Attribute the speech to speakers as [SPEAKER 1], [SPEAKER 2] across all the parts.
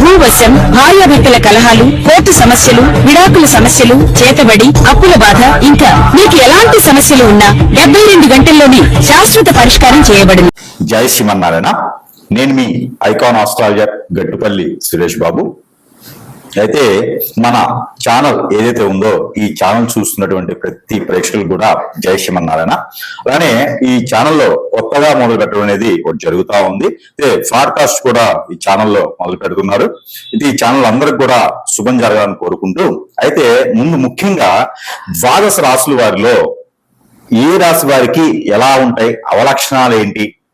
[SPEAKER 1] భూవశం భార్యాభర్తల కలహాలు కోర్టు సమస్యలు విడాకుల సమస్యలు చేతబడి అప్పుల బాధ ఇంకా మీకు ఎలాంటి సమస్యలు ఉన్నా డెబ్బై రెండు గంటల్లోనే శాశ్వత పరిష్కారం చేయబడింది.
[SPEAKER 2] జై శ్రీమన్నారాయణ. నేను మీ ఐకాన్ ఆస్ట్రాలజర్ గట్టుపల్లి సురేష్ బాబు. అయితే మన ఛానల్ ఏదైతే ఉందో ఈ ఛానల్ చూస్తున్నటువంటి ప్రతి ప్రేక్షకులు కూడా జయశ్యమన్నారాయణ అలానే ఈ ఛానల్లో కొత్తగా మొదలు పెట్టడం అనేది ఒకటి జరుగుతూ ఉంది. అయితే ఫాడ్కాస్ట్ కూడా ఈ ఛానల్లో మొదలు పెడుతున్నారు. ఇది ఈ ఛానల్ అందరికి కూడా శుభం జరగాలని కోరుకుంటూ అయితే ముందు ముఖ్యంగా ద్వాదశ రాసుల వారిలో ఏ రాశి వారికి ఎలా ఉంటాయి? అవలక్షణాలు ఏంటి?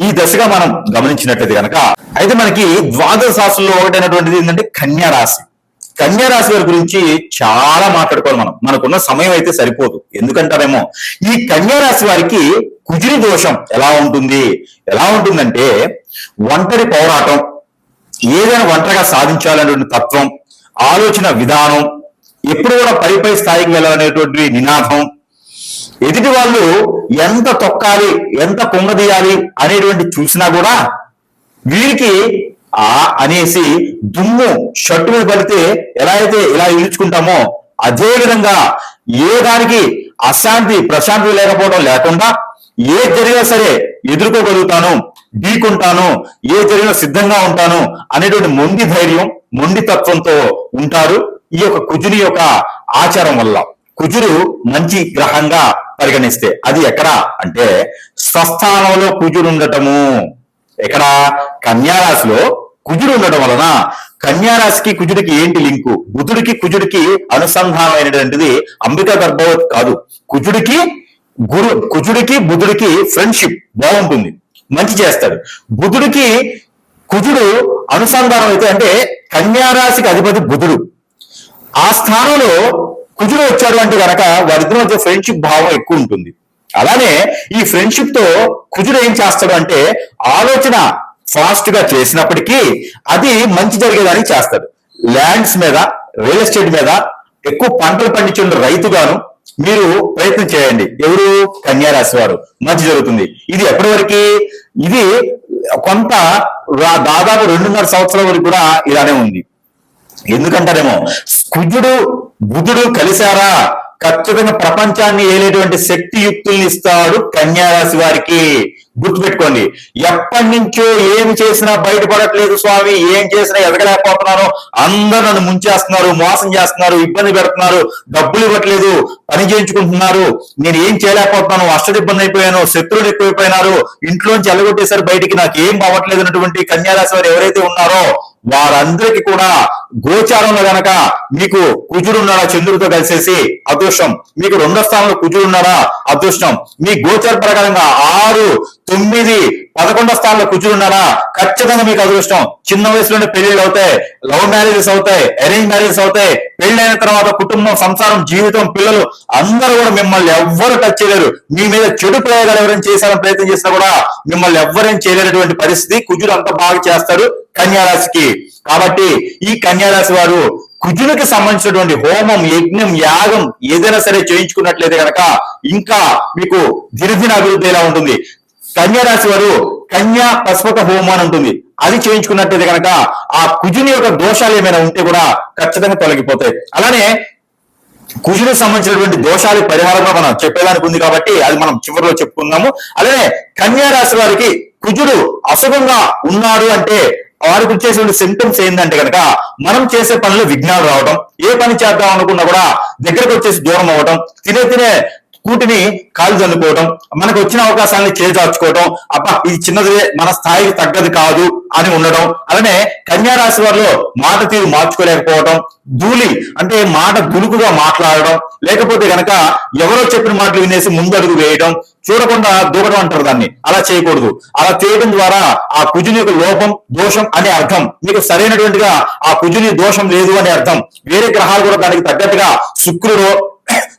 [SPEAKER 2] ఈ దశగా మనం గమనించినట్లయితే కనుక అయితే మనకి ద్వాదశ రాశుల్లో ఒకటైనటువంటిది ఏంటంటే కన్యా రాశి. కన్యా రాశి వారి గురించి చాలా మాట్లాడుకోవాలి మనం. మనకున్న సమయం అయితే సరిపోదు. ఎందుకంటారేమో ఈ కన్యా రాశి వారికి కుజిరి దోషం ఎలా ఉంటుంది? ఎలా ఉంటుందంటే ఒంటరి పోరాటం ఏదైనా ఒంటరిగా సాధించాలనేటువంటి తత్వం ఆలోచన విధానం ఎప్పుడు కూడా పై పై స్థాయికి వెళ్ళాలనేటువంటి నినాదం ఎదుటి వాళ్ళు ఎంత తొక్కాలి ఎంత కుంగదీయాలి అనేటువంటి చూసినా కూడా వీరికి ఆ అనేసి దుమ్ము షట్టు మీద పడితే ఎలా అయితే ఇలా ఇలుచుకుంటామో అదే విధంగా ఏ దానికి అశాంతి ప్రశాంతి లేకపోవడం లేకుండా ఏ జరిగినా సరే ఎదుర్కోగలుగుతాను ఢీకుంటాను ఏ జరిగినా సిద్ధంగా ఉంటాను అనేటువంటి మొండి ధైర్యం మొండి తత్వంతో ఉంటారు. ఈ యొక్క కుజుని యొక్క ఆచారం వల్ల కుజుడు మంచి గ్రహంగా పరిగణిస్తే. అది ఎక్కడ? అంటే స్వస్థానంలో కుజుడు ఉండటము ఎక్కడ? కన్యారాశిలో కుజుడు ఉండటం వలన కన్యారాశికి కుజుడికి ఏంటి లింకు? బుధుడికి కుజుడికి అనుసంధానమైనటువంటిది అంబికా గర్భవతి కాదు. కుజుడికి గురు కుజుడికి బుధుడికి ఫ్రెండ్షిప్ బాగుంటుంది. మంచి చేస్తాడు. బుధుడికి కుజుడు అనుసంధానం అయితే అంటే కన్యారాశికి అధిపతి బుధుడు. ఆ స్థానంలో కుజుడు వచ్చాడు అంటే గనక వారిద్దరి మధ్య ఫ్రెండ్షిప్ భావం ఎక్కువ ఉంటుంది. అలానే ఈ ఫ్రెండ్షిప్తో కుజుడు ఏం చేస్తాడు అంటే ఆలోచన ఫాస్ట్గా చేసినప్పటికీ అది మంచి జరిగేదానికి చేస్తాడు. ల్యాండ్స్ మీద రియల్ ఎస్టేట్ మీద ఎక్కువ పంటలు పండించిన రైతుగాను మీరు ప్రయత్నం చేయండి. ఎవరు? కన్యారాశి వారు. మంచి జరుగుతుంది. ఇది ఎప్పటి వరకు ఇది కొంత దాదాపు రెండున్నర సంవత్సరాల వరకు కూడా ఇలానే ఉంది. ఎందుకంటారేమో కుజుడు బుధుడు కలిశారా? ఖచ్చితంగా ప్రపంచాన్ని ఏలేటువంటి శక్తి యుక్తుల్ని ఇస్తాడు కన్యారాశి వారికి. గుర్తుపెట్టుకోండి ఎప్పటి నుంచో ఏమి చేసినా బయటపడట్లేదు స్వామి ఏం చేసినా ఎదగలేకపోతున్నాను. అందరూ నన్ను ముంచేస్తున్నారు మోసం చేస్తున్నారు ఇబ్బంది పెడుతున్నారు డబ్బులు ఇవ్వట్లేదు పని చేయించుకుంటున్నారు. నేను ఏం చేయలేకపోతున్నాను అష్టది ఇబ్బంది అయిపోయాను శత్రువులు ఎక్కువైపోయినారు ఇంట్లోంచి ఎలగొట్టేసరి బయటికి నాకు ఏం అవ్వట్లేదు అన్నటువంటి కన్యారాశి వారు ఎవరైతే ఉన్నారో వారందరికీ కూడా గోచారంలో గనక మీకు కుజుడు ఉన్నాడా చంద్రుడితో కలిసేసి? అదృష్టం. మీకు రెండో స్థానంలో కుజుడు ఉన్నాడా అదృష్టం. మీ గోచార ప్రకారంగా ఆరు తొమ్మిది పదకొండో స్థానంలో కుజుడు ఖచ్చితంగా మీకు అదృష్టం. చిన్న వయసులోనే పెళ్ళిళ్ళు అవుతాయి లవ్ మ్యారేజెస్ అవుతాయి అరేంజ్ మ్యారేజెస్ అవుతాయి. పెళ్ళైన తర్వాత కుటుంబం సంసారం జీవితం పిల్లలు అందరూ కూడా మిమ్మల్ని ఎవ్వరు టచ్ చేయలేరు. మీ మీద చెడు ప్రయోగాలు ఎవరైనా చేశారని ప్రయత్నం చేసినా కూడా మిమ్మల్ని ఎవ్వరేం చేయలేనటువంటి పరిస్థితి కుజుడు అంత బాగా చేస్తాడు కన్యారాశికి. కాబట్టి ఈ కన్యారాశి వారు కుజునికి సంబంధించినటువంటి హోమం యజ్ఞం యాగం ఏదైనా సరే చేయించుకున్నట్లయితే కనుక ఇంకా మీకు దినదిన అభివృద్ధి ఎలా ఉంటుంది? కన్యారాశి వారు కన్యా పశుపత హోమం అని ఉంటుంది. అది చేయించుకున్నట్టయితే కనుక ఆ కుజుని యొక్క దోషాలు ఏమైనా ఉంటే కూడా ఖచ్చితంగా తొలగిపోతాయి. అలానే కుజుడికి సంబంధించినటువంటి దోషాలు పరిహారంగా మనం చెప్పేదానికి ఉంది కాబట్టి అది మనం చివరిలో చెప్పుకుందాము. అలానే కన్యా రాశి వారికి కుజుడు అశుభంగా ఉన్నాడు అంటే వారికి వచ్చేసిన సిమ్టమ్స్ ఏంటంటే కనుక మనం చేసే పనులు విఘ్నాలు రావడం ఏ పని చేద్దాం అనుకున్నా కూడా దగ్గరకు వచ్చేసి దూరం అవ్వడం తినే తినే కూటిని కాలు చల్లుకోవడం మనకు వచ్చిన అవకాశాన్ని చేజార్చుకోవడం అబ్బా ఇది చిన్నది మన స్థాయికి తగ్గది కాదు అని ఉండడం అలానే కన్యారాశి వారిలో మాట తీరు మార్చుకోలేకపోవడం ధూళి అంటే మాట దులుకుగా మాట్లాడడం లేకపోతే గనక ఎవరో చెప్పిన మాటలు వినేసి ముందడుగు వేయడం చూడకుండా దూకడం అంటారు దాన్ని. అలా చేయకూడదు. అలా చేయడం ద్వారా ఆ కుజుని యొక్క లోపం దోషం అనే అర్థం మీకు సరైనటువంటిగా ఆ కుజుని దోషం లేదు అనే అర్థం వేరే గ్రహాలు కూడా దానికి తగ్గట్టుగా శుక్రుడు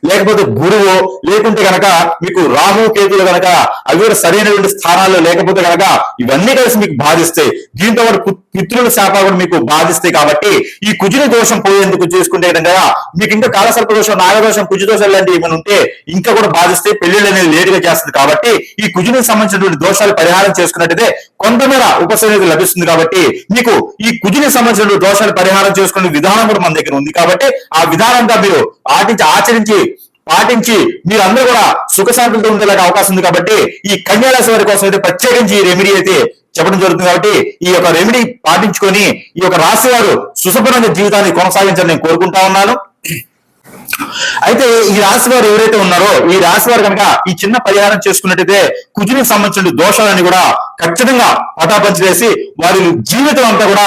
[SPEAKER 2] లేకపోతే గురువు లేకుంటే గనక మీకు రాహు కేతులు గనక అవి కూడా సరైనటువంటి స్థానాల్లో లేకపోతే గనక ఇవన్నీ కలిసి మీకు బాధిస్తాయి దీంతో పాటు పితృల శాపాలు కూడా మీకు బాధిస్తాయి కాబట్టి ఈ కుజుని దోషం పోయేందుకు చేసుకుంటే కనుక మీకు ఇంకా కాలసర్ప దోషం నాగదోషం కుజు దోషాలు లాంటివి ఏమైనా ఉంటే ఇంకా కూడా బాధిస్తే పెళ్ళిళ్ళు అనేది లేటుగా చేస్తుంది కాబట్టి ఈ కుజునికి సంబంధించినటువంటి దోషాలు పరిహారం చేసుకున్నట్టయితే కొంతమేర ఉపశమనం లభిస్తుంది కాబట్టి మీకు ఈ కుజునికి సంబంధించిన దోషాలు పరిహారం చేసుకునే విధానం కూడా మన దగ్గర ఉంది కాబట్టి ఆ విధానంగా మీరు ఆటించి ఆచరించి పాటించి మీరందరూ కూడా సుఖశాంతులతో ఉండేలాగా అవకాశం ఉంది కాబట్టి ఈ కన్యారాశి వారి కోసం అయితే ప్రత్యేకించి ఈ రెమెడీ అయితే చెప్పడం జరుగుతుంది కాబట్టి ఈ యొక్క రెమెడీ పాటించుకొని ఈ యొక్క రాశి వారు సుశుభ్రమైన జీవితాన్ని కొనసాగించాలని నేను కోరుకుంటా ఉన్నాను. అయితే ఈ రాశి వారు ఎవరైతే ఉన్నారో ఈ రాశి వారు కనుక ఈ చిన్న పరిహారం చేసుకున్నట్టయితే కుజునికి సంబంధించిన దోషాలని కూడా ఖచ్చితంగా పటాపంచి వేసి వారి జీవితం అంతా కూడా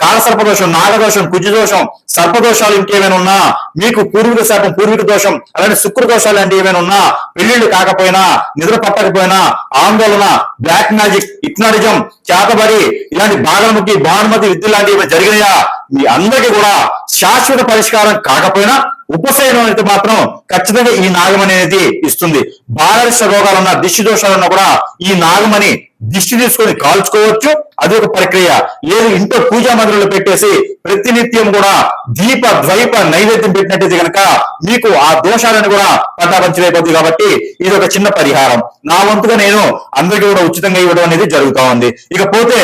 [SPEAKER 2] కాలసర్పదోషం నాగదోషం కుజదోషం సర్పదోషాలు ఇంకేమైనా ఉన్నా మీకు పూర్వీక శాపం పూర్వీక దోషం అలాంటి శుక్ర దోషాలు అంటే ఏమైనా ఉన్నా పెళ్ళిళ్ళు కాకపోయినా నిద్ర పట్టకపోయినా ఆందోళన బ్లాక్ మ్యాజిక్ ఇప్నారిజం చేతబడి ఇలాంటి బాగలముఖి భానుమతి విద్య లాంటివి ఏమైనా జరిగినాయా? మీ అందరికీ కూడా శాశ్వత పరిష్కారం కాకపోయినా ఉపశయనం అయితే మాత్రం ఖచ్చితంగా ఈ నాగమణి అనేది ఇస్తుంది. బాలరిష్ట రోగాలున్న దిష్టి దోషాలున్నా కూడా ఈ నాగమణి దిష్టి తీసుకొని కాల్చుకోవచ్చు. అది ఒక ప్రక్రియ. లేదు ఇంట్లో పూజా మందిరంలో పెట్టేసి ప్రతినిత్యం కూడా దీప ద్వైప నైవేద్యం పెట్టినట్టయితే కనుక మీకు ఆ దోషాలను కూడా పటాపంచలైపోతుంది కాబట్టి ఇది ఒక చిన్న పరిహారం. నా వంతుగా నేను అందరికీ కూడా ఉచితంగా ఇవ్వడం అనేది జరుగుతా ఉంది. ఇకపోతే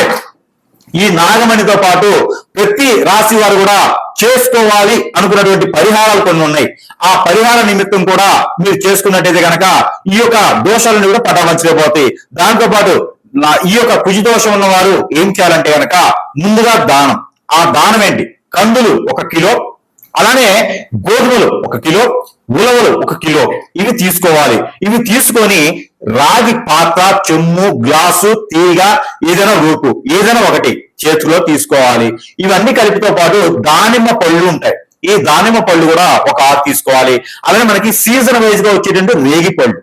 [SPEAKER 2] ఈ నాగమణితో పాటు ప్రతి రాశి వారు కూడా చేసుకోవాలి అనుకున్నటువంటి పరిహారాలు కొన్ని ఉన్నాయి. ఆ పరిహార నిమిత్తం కూడా మీరు చేసుకున్నట్టయితే కనుక ఈ యొక్క దోషాలను కూడా పటాపంచలేకపోతాయి దాంతో పాటు ఈ యొక్క కుజి దోషం ఏం చేయాలంటే కనుక ముందుగా దానం. ఆ దానం ఏంటి? కందులు ఒక కిలో అలానే గోధుమలు ఒక కిలో ఉలవలు ఒక కిలో. ఇవి తీసుకోవాలి. ఇవి తీసుకొని రాగి పాత్ర చెమ్ము గ్లాసు తీగ ఏదైనా రూపు ఏదైనా ఒకటి చేతిలో తీసుకోవాలి. ఇవన్నీ కలిపితో పాటు దానిమ్మ పళ్ళు ఉంటాయి. ఈ దానిమ్మ పళ్ళు కూడా ఒక ఆరు తీసుకోవాలి. అలానే మనకి సీజన్ వైజ్గా వచ్చేటువంటి రేగి పళ్ళు.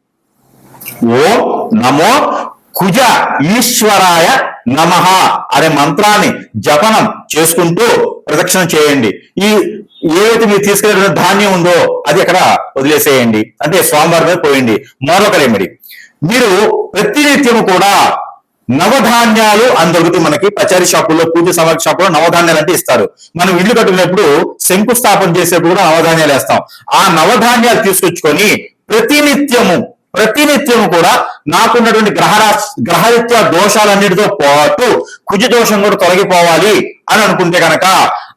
[SPEAKER 2] ఓం నమో కుజ ఈశ్వరాయ నమ అనే మంత్రాన్ని జపనం చేసుకుంటూ ప్రదక్షిణ చేయండి. ఈ ఏదైతే మీరు తీసుకెళ్ళిన ధాన్యం ఉందో అది అక్కడ వదిలేసేయండి. అంటే స్వామివారి మీద పోయండి. మరొక మీరు ప్రతినిత్యము కూడా నవధాన్యాలు అని దొరుకుతాయి మనకి పచారీ షాపుల్లో పూజ సమర్ షాపుల్లో నవధాన్యాలు అంటే ఇస్తారు. మనం ఇల్లు కట్టుకున్నప్పుడు శంకుస్థాపన చేసేప్పుడు కూడా నవధాన్యాలు వేస్తాం. ఆ నవధాన్యాలు తీసుకొచ్చుకొని ప్రతినిత్యము ప్రతినిత్యం కూడా నాకున్నటువంటి గ్రహ గ్రహరీత్యా దోషాలన్నిటితో పాటు కుజ దోషం కూడా తొలగిపోవాలి అని అనుకుంటే కనుక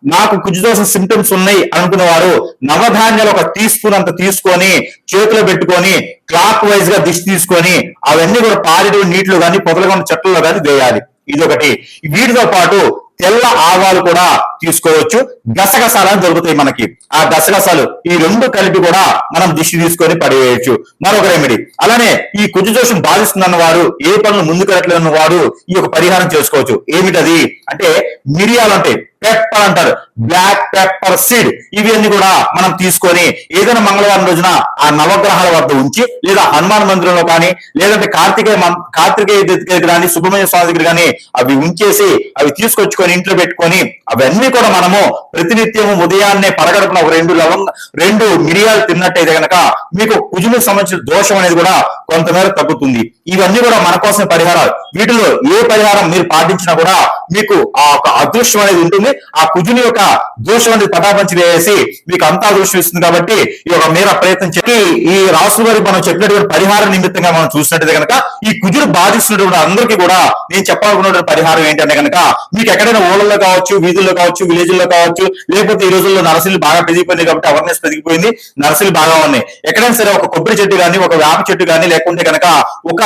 [SPEAKER 2] నాకు కుజ దోషం సిమ్టమ్స్ ఉన్నాయి అనుకున్న వారు నవధాన్యాలు ఒక టీస్పూన్ అంత తీసుకొని చేతిలో పెట్టుకొని క్లాక్ వైజ్గా దిష్టి తీసుకొని అవన్నీ కూడా పారిడు నీటిలో కానీ పొదలుగా ఉన్న చెట్లలో కానీ వేయాలి. ఇది ఒకటి వీటితో పాటు తెల్ల ఆవాలు కూడా తీసుకోవచ్చు. గసగసాలని దొరుకుతాయి మనకి. ఆ గసగసాలు ఈ రెండు కలిపి కూడా మనం దిష్టి తీసుకొని పడేయచ్చు. మరొక రెమెడీ అలానే ఈ కుజ దోషం బాధిస్తుందన్న వారు ఏ పనులు ముందుకెళ్ళట్లేదన్న వారు ఈ యొక్క పరిహారం చేసుకోవచ్చు. ఏమిటది? అంటే మిరియాలు అంటే పెప్పర్ అంటారు. బ్లాక్ పెప్పర్ సీడ్ ఇవి అన్ని కూడా మనం తీసుకొని ఏదైనా మంగళవారం రోజున ఆ నవగ్రహాల వద్ద ఉంచి లేదా హనుమాన్ మందిరంలో కానీ లేదంటే కార్తికేయ కార్తికేయ దగ్గర కానీ సుబ్రహ్మణ్య స్వామి దగ్గర కానీ అవి ఉంచేసి అవి తీసుకొచ్చుకొని ఇంట్లో పెట్టుకొని అవన్నీ కూడా మనము ప్రతినిత్యము ఉదయాన్నే పరగడుపున ఒక రెండు లవంగ రెండు మిరియాలు తిన్నట్టయితే గనక మీకు కుజులకు సంబంధించిన దోషం అనేది కూడా కొంతమేర తగ్గుతుంది. ఇవన్నీ కూడా మన కోసం పరిహారాలు. వీటిలో ఏ పరిహారం మీరు పాటించినా కూడా మీకు ఆ ఒక అదృష్టం అనేది ఉంటుంది. ఆ కుజుని యొక్క దోషం అనేది పటాపంచి వేసి మీకు అంతా అదృష్టం ఇస్తుంది కాబట్టి ఈ యొక్క మేర ప్రయత్నం చెప్పి ఈ రాసు గారికి మనం చెప్పినటువంటి పరిహారం నిమిత్తంగా మనం చూసినట్టయితే కనుక ఈ కుజుడు బాధిస్తున్నటువంటి అందరికీ కూడా నేను చెప్పాలనుకున్నటువంటి పరిహారం ఏంటంటే కనుక మీకు ఎక్కడైనా ఊళ్ళల్లో కావచ్చు వీధుల్లో కావచ్చు విలేజ్లో కావచ్చు లేకపోతే ఈ రోజుల్లో నర్సరీలు బాగా పెరిగిపోయింది కాబట్టి అవేర్నెస్ పెరిగిపోయింది. నర్సరీలు బాగా ఉన్నాయి. ఎక్కడైనా సరే ఒక కొబ్బరి చెట్టు కానీ ఒక వేప చెట్టు కానీ లేకుంటే కనుక ఒక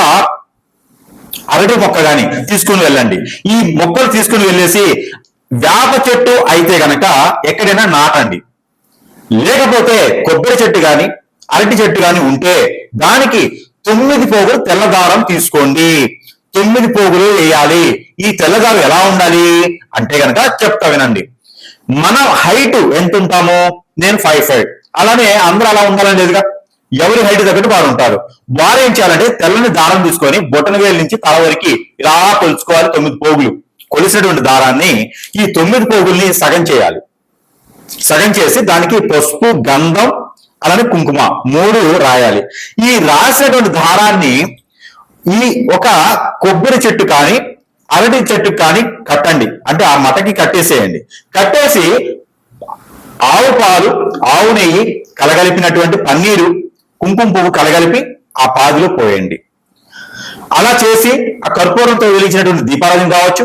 [SPEAKER 2] అరటి మొక్క కానీ తీసుకుని వెళ్ళండి. ఈ మొక్కలు తీసుకుని వెళ్ళేసి వేప చెట్టు అయితే గనక ఎక్కడైనా నాటండి. లేకపోతే కొబ్బరి చెట్టు కానీ అరటి చెట్టు కానీ ఉంటే దానికి తొమ్మిది పోగులు తెల్లదారం తీసుకోండి. తొమ్మిది పోగులు వేయాలి. ఈ తెల్లదారం ఎలా ఉండాలి? అంటే గనక చెప్తా వినండి. మన హైట్ ఎంత ఉంటామో నేను ఫైవ్ ఫైవ్ అలానే అందరూ అలా ఉండాలని లేదుగా? ఎవరి హైట్ తగ్గట్టు వారు ఉంటారు. వారు ఏం చేయాలంటే తెల్లని దారం తీసుకొని బొటన వేలు నుంచి తల వరకు ఇలా కొలుచుకోవాలి తొమ్మిది పోగులు. కొలిసినటువంటి దారాన్ని ఈ తొమ్మిది పోగుల్ని సగం చేయాలి. సగం చేసి దానికి పసుపు గంధం అలానే కుంకుమ మూడు రాయాలి. ఈ రాసినటువంటి దారాన్ని ఈ ఒక కొబ్బరి చెట్టు కానీ అరటి చెట్టు కానీ కట్టండి. అంటే ఆ మటకి కట్టేసేయండి. కట్టేసి ఆవు పాలు ఆవు నెయ్యి కలగలిపినటువంటి పన్నీరు కుంకుమ పువ్వు కలగలిపి ఆ పాదిలో పోయండి. అలా చేసి ఆ కర్పూరంతో వెలిగించినటువంటి దీపారాధన కావచ్చు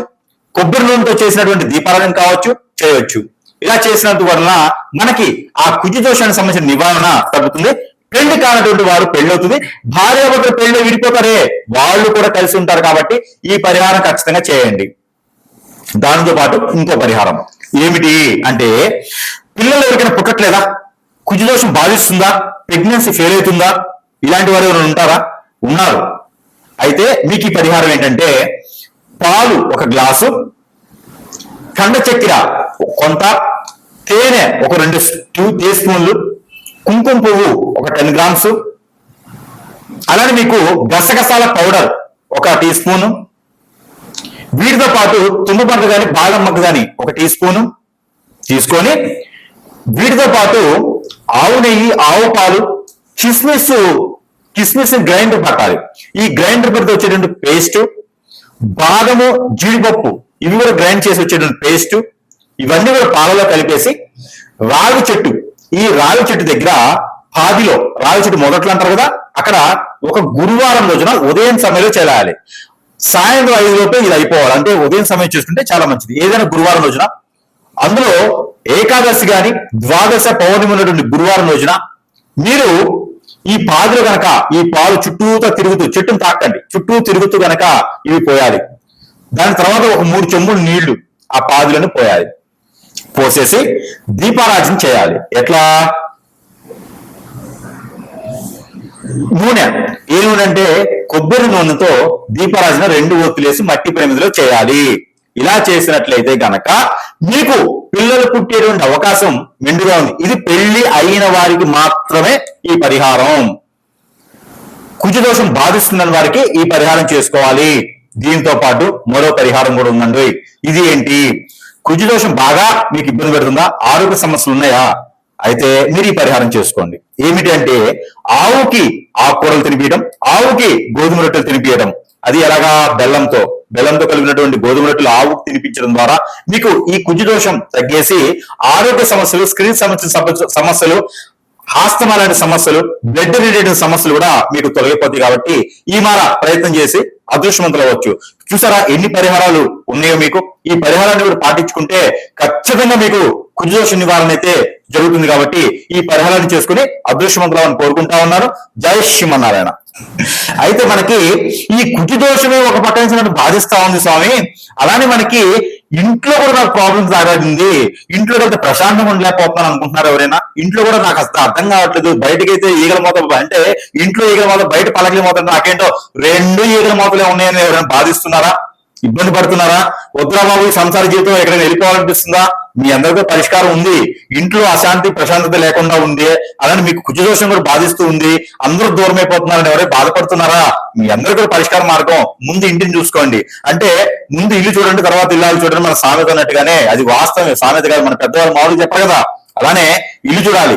[SPEAKER 2] కొబ్బరి నూనెతో చేసినటువంటి దీపారాధన కావచ్చు చేయవచ్చు ఇలా చేసినంత వలన మనకి ఆ కుజ దోషానికి సంబంధించిన నివారణ తగ్గుతుంది. పెళ్ళి కానటువంటి వారు పెళ్ళవుతుంది. భార్య భర్తలు పెళ్ళి విడిపోతారే. వాళ్ళు కూడా కలిసి ఉంటారు కాబట్టి ఈ పరిహారం ఖచ్చితంగా చేయండి. దానితో పాటు ఇంకో పరిహారం. ఏమిటి అంటే పిల్లలు ఎవరికైనా పుట్టట్లేదా? కుజదోషం బాధిస్తుందా? ప్రెగ్నెన్సీ ఫెయిల్ అవుతుందా? ఇలాంటి వారు ఎవరైనా ఉంటారా? ఉన్నారు. అయితే మీకు ఈ పరిహారం ఏంటంటే పాలు ఒక గ్లాసు కండ చక్కెర కొంత తేనె ఒక రెండు టూ టీ స్పూన్లు కుంకుమ పువ్వు ఒక టెన్ గ్రామ్స్ అలానే మీకు గసగసాల పౌడర్ ఒక టీ స్పూను వీటితో పాటు తుమ్మపంట కానీ బాదం మగ్గ కానీ ఒక టీ స్పూను తీసుకొని వీటితో పాటు ఆవు నెయ్యి ఆవు పాలు కిస్మిస్ కిస్మిస్ గ్రైండర్ పట్టాలి. ఈ గ్రైండర్ పడితే వచ్చేటువంటి పేస్ట్ బాదము జీడిపప్పు ఇవి కూడా గ్రైండ్ చేసి వచ్చేటువంటి పేస్ట్ ఇవన్నీ కూడా పాలలో కలిపేసి రావి చెట్టు ఈ రావి చెట్టు దగ్గర పాదిలో రావి చెట్టు మొదట్లో అంటారు కదా అక్కడ ఒక గురువారం రోజున ఉదయం సమయంలో చేయాలి సాయంత్రం ఐదు లోపే ఇది అయిపోవాలి. అంటే ఉదయం సమయం చూసుకుంటే చాలా మంచిది. ఏదైనా గురువారం రోజున. అందులో ఏకాదశి గాని ద్వాదశ పౌర్ణమి ఉన్నటువంటి గురువారం రోజున మీరు ఈ పాదులు గనక ఈ పాలు చుట్టూతో తిరుగుతూ చెట్టును తాకండి. చుట్టూ తిరుగుతూ గనక ఇవి పోయాలి. దాని తర్వాత ఒక మూడు చెంబులు నీళ్ళు ఆ పాదులను పోయాలి. పోసేసి దీపారాజన చేయాలి. ఎట్లా? నూనె. ఏ నూనె అంటే కొబ్బరి నూనెతో దీపారాజన రెండు ఒత్తులేసి మట్టి ప్రమిదిలో చేయాలి. ఇలా చేసినట్లయితే గనక మీకు పిల్లలు పుట్టేటువంటి అవకాశం మెండుగా ఉంది. ఇది పెళ్ళి అయిన వారికి మాత్రమే ఈ పరిహారం. కుజదోషం బాధిస్తుందని వారికి ఈ పరిహారం చేసుకోవాలి. దీంతో పాటు మరో పరిహారం కూడా ఉందండి. ఇది ఏంటి? కుజదోషం బాగా మీకు ఇబ్బంది పెడుతుందా? ఆరోగ్య సమస్యలు ఉన్నాయా? అయితే మీరు ఈ పరిహారం చేసుకోండి. ఏమిటి అంటే ఆవుకి ఆకుకూరలు తినిపించడం ఆవుకి గోధుమ రొట్టెలు తినిపించడం అది ఎలాగా? బెల్లంతో. బెల్లంతో కలిగినటువంటి గోధుమ రొట్టెలు ఆవుకు తినిపించడం ద్వారా మీకు ఈ కుజదోషం తగ్గేసి ఆరోగ్య సమస్యలు స్క్రీన్ సమస్య సమస్యలు ఆస్తమా లాంటి సమస్యలు బ్లడ్ రిలేటెడ్ సమస్యలు కూడా మీకు తొలగిపోతాయి కాబట్టి ఈ మార ప్రయత్నం చేసి అదృష్టవంతులు అవ్వచ్చు చూసారా ఎన్ని పరిహారాలు ఉన్నాయో మీకు? ఈ పరిహారాన్ని కూడా పాటించుకుంటే ఖచ్చితంగా మీకు కుజదోష నివారణ అయితే జరుగుతుంది కాబట్టి ఈ పరిహారాన్ని చేసుకుని అదృష్టవంతులని కోరుకుంటా ఉన్నారు జై శ్రీమన్నారాయణ. అయితే మనకి ఈ కుజదోషమే ఒక పక్క నుంచి బాధిస్తా ఉంది స్వామి. అలానే మనకి ఇంట్లో కూడా నాకు ప్రాబ్లమ్స్ ఆగాడింది ఇంట్లో అయితే ప్రశాంతంగా ఉండలేకపోతున్నాను అనుకుంటున్నారు ఎవరైనా. ఇంట్లో కూడా నాకు అసలు అర్థం కావట్లేదు. బయటకైతే ఈగల మోత అంటే ఇంట్లో ఈగల మోత బయట పలకల మోత నాకేంటో రెండు ఈగల మోతలే ఉన్నాయని ఎవరైనా బాధిస్తున్నారా? ఇబ్బంది పడుతున్నారా? వద్దురా బాబు సంసార జీవితం ఎక్కడైనా వెళ్ళిపోవాలనిపిస్తుందా? మీ అందరికీ పరిష్కారం ఉంది. ఇంట్లో అశాంతి ప్రశాంతత లేకుండా ఉంది అలానే మీకు కుజదోషం కూడా బాధిస్తూ ఉంది. అందరూ దూరం అయిపోతున్నారని ఎవరైనా బాధపడుతున్నారా? మీ అందరికీ కూడా పరిష్కార మార్గం ముందు ఇంటిని చూసుకోండి. అంటే ముందు ఇల్లు చూడండి తర్వాత ఇల్లాలు చూడండి మన సామెత అన్నట్టుగానే అది వాస్తవమే. సామెత కాదు మన పెద్దవాళ్ళు మామూలు చెప్పారు కదా. అలానే ఇల్లు చూడాలి.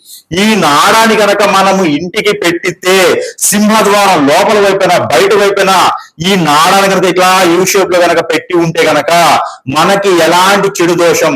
[SPEAKER 2] ఈ నాడాన్ని గనక మనము ఇంటికి పెట్టితే సింహద్వారం లోపల వైపున బయట వైపున ఈ నాడాన్ని గనక ఇట్లా యూ షేప్లో గనక పెట్టి ఉంటే గనక మనకి ఎలాంటి చెడు దోషం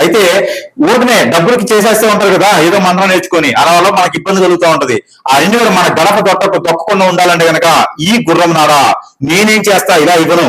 [SPEAKER 2] అయితే ఊరికనే డబ్బులకి చేసేస్తూ ఉంటారు కదా ఏదో మంత్రం నేర్చుకొని అలా వల్ల మనకి ఇబ్బంది కలుగుతూ ఉంటది. ఆ రెండు కూడా మన గడప దొక్క తొక్కకుండా ఉండాలంటే గనక ఈ గుర్రం నారా నేనేం చేస్తా ఇలా ఇవ్వను.